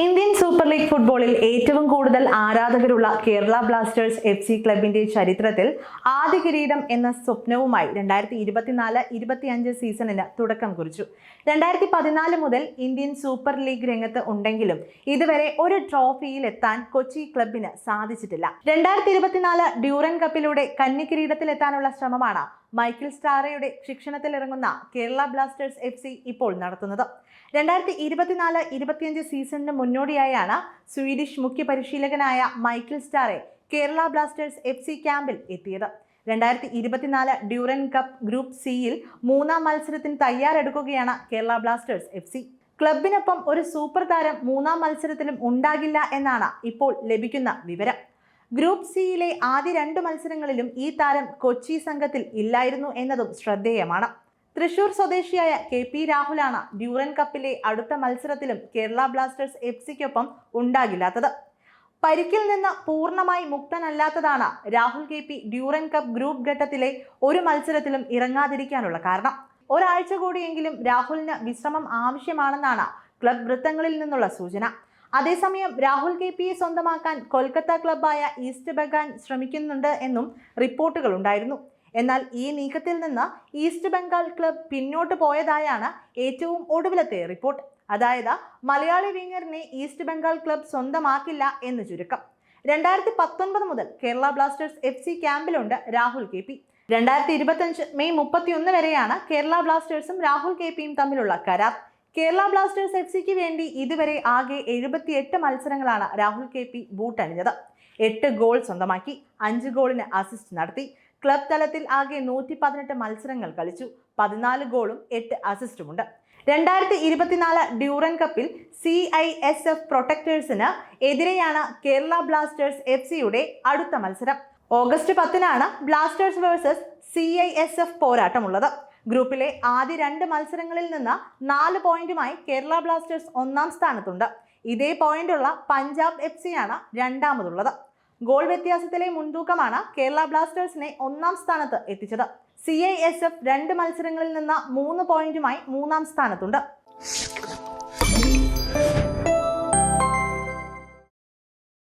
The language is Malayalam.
ഇന്ത്യൻ സൂപ്പർ ലീഗ് ഫുട്ബോളിൽ ഏറ്റവും കൂടുതൽ ആരാധകരുള്ള കേരള ബ്ലാസ്റ്റേഴ്സ് എഫ് സി ക്ലബിന്റെ ചരിത്രത്തിൽ ആദ്യ കിരീടം എന്ന സ്വപ്നവുമായി രണ്ടായിരത്തി ഇരുപത്തിനാല് ഇരുപത്തിയഞ്ച് സീസണിന് തുടക്കം കുറിച്ചു. രണ്ടായിരത്തി പതിനാല് മുതൽ ഇന്ത്യൻ സൂപ്പർ ലീഗ് രംഗത്ത് ഉണ്ടെങ്കിലും ഇതുവരെ ഒരു ട്രോഫിയിൽ എത്താൻ കൊച്ചി ക്ലബിന് സാധിച്ചിട്ടില്ല. രണ്ടായിരത്തി ഇരുപത്തിനാല് ഡ്യൂറൻ കപ്പിലൂടെ കന്നി കിരീടത്തിലെത്താനുള്ള ശ്രമമാണ് മൈക്കിൾ സ്റ്റാറയുടെ ശിക്ഷണത്തിലിറങ്ങുന്ന കേരള ബ്ലാസ്റ്റേഴ്സ് എഫ് സി ഇപ്പോൾ നടത്തുന്നത്. രണ്ടായിരത്തി ഇരുപത്തിനാല് ഇരുപത്തിയഞ്ച് സീസണിന് മുന്നോടിയായാണ് സ്വീഡിഷ് മുഖ്യ പരിശീലകനായ Michael Stahre Kerala Blasters F C ക്യാമ്പിൽ എത്തിയത്. രണ്ടായിരത്തി ഇരുപത്തിനാല് ഡ്യൂറൻ കപ്പ് ഗ്രൂപ്പ് സിയിൽ മൂന്നാം മത്സരത്തിന് തയ്യാറെടുക്കുകയാണ് കേരള ബ്ലാസ്റ്റേഴ്സ് എഫ് സി. ക്ലബിനൊപ്പം ഒരു സൂപ്പർ താരം മൂന്നാം മത്സരത്തിലും ഉണ്ടാകില്ല എന്നാണ് ഇപ്പോൾ ലഭിക്കുന്ന വിവരം. ഗ്രൂപ്പ് സിയിലെ ആദ്യ രണ്ട് മത്സരങ്ങളിലും ഈ താരം കൊച്ചി സംഘത്തിൽ ഇല്ലായിരുന്നു എന്നതും ശ്രദ്ധേയമാണ്. തൃശൂർ സ്വദേശിയായ കെ പി രാഹുലാണ് ഡ്യൂറൻ കപ്പിലെ അടുത്ത മത്സരത്തിലും കേരള ബ്ലാസ്റ്റേഴ്സ് എഫ് സിക്കൊപ്പം ഉണ്ടാകില്ലാത്തത്. പരിക്കിൽ നിന്ന് പൂർണമായി മുക്തനല്ലാത്തതാണ് Rahul K P Durand cup group ഘട്ടത്തിലെ ഒരു മത്സരത്തിലും ഇറങ്ങാതിരിക്കാനുള്ള കാരണം. ഒരാഴ്ച കൂടിയെങ്കിലും രാഹുലിന് വിശ്രമം ആവശ്യമാണെന്നാണ് ക്ലബ് വൃത്തങ്ങളിൽ നിന്നുള്ള സൂചന. അതേസമയം രാഹുൽ കെ പിയെ സ്വന്തമാക്കാൻ കൊൽക്കത്ത ക്ലബായ ഈസ്റ്റ് ബംഗാൾ ശ്രമിക്കുന്നുണ്ട് എന്നും റിപ്പോർട്ടുകൾ ഉണ്ടായിരുന്നു. എന്നാൽ ഈ നീക്കത്തിൽ നിന്ന് ഈസ്റ്റ് ബംഗാൾ ക്ലബ് പിന്നോട്ട് പോയതായാണ് ഏറ്റവും ഒടുവിലത്തെ റിപ്പോർട്ട്. അതായത് മലയാളി വിങ്ങറിനെ ഈസ്റ്റ് ബംഗാൾ ക്ലബ് സ്വന്തമാക്കില്ല എന്ന് ചുരുക്കം. രണ്ടായിരത്തി പത്തൊൻപത് മുതൽ കേരള ബ്ലാസ്റ്റേഴ്സ് എഫ് സി ക്യാമ്പിലുണ്ട് രാഹുൽ കെ പി. രണ്ടായിരത്തി ഇരുപത്തഞ്ച് മെയ് മുപ്പത്തിയൊന്ന് വരെയാണ് കേരള ബ്ലാസ്റ്റേഴ്സും രാഹുൽ കെ പിയും തമ്മിലുള്ള കരാർ. കേരള ബ്ലാസ്റ്റേഴ്സ് എഫ് സിക്ക് വേണ്ടി ഇതുവരെ ആകെ എഴുപത്തിയെട്ട് മത്സരങ്ങളാണ് രാഹുൽ കെ പി ബൂട്ടണിഞ്ഞത് എട്ട് ഗോൾ സ്വന്തമാക്കി അഞ്ച് ഗോളിന് അസിസ്റ്റ് നടത്തി. ക്ലബ് തലത്തിൽ ആകെ നൂറ്റി പതിനെട്ട് മത്സരങ്ങൾ കളിച്ചു. പതിനാല് ഗോളും എട്ട് അസിസ്റ്റുമുണ്ട് രണ്ടായിരത്തി ഇരുപത്തിനാല് ഡ്യൂറൻ കപ്പിൽ സി ഐ എസ് എഫ് പ്രൊട്ടക്ടേഴ്സിന് എതിരെയാണ് കേരള ബ്ലാസ്റ്റേഴ്സ് എഫ് സിയുടെ അടുത്ത മത്സരം. ഓഗസ്റ്റ് പത്തിനാണ് Blasters versus C I S F പോരാട്ടമുള്ളത്. ഗ്രൂപ്പിലെ ആദ്യ രണ്ട് മത്സരങ്ങളിൽ നിന്ന് നാല് പോയിന്റുമായി കേരള ബ്ലാസ്റ്റേഴ്സ് ഒന്നാം സ്ഥാനത്തുണ്ട്. ഇതേ പോയിന്റുള്ള പഞ്ചാബ് എഫ് സിയാണ് രണ്ടാമതുള്ളത്. ഗോൾ വ്യത്യാസത്തിലെ മുൻതൂക്കമാണ് കേരള ബ്ലാസ്റ്റേഴ്സിനെ ഒന്നാം സ്ഥാനത്ത് എത്തിച്ചത്. സി ഐ എസ് എഫ് രണ്ട് മത്സരങ്ങളിൽ നിന്ന് മൂന്ന് പോയിന്റുമായി മൂന്നാം സ്ഥാനത്തുണ്ട്.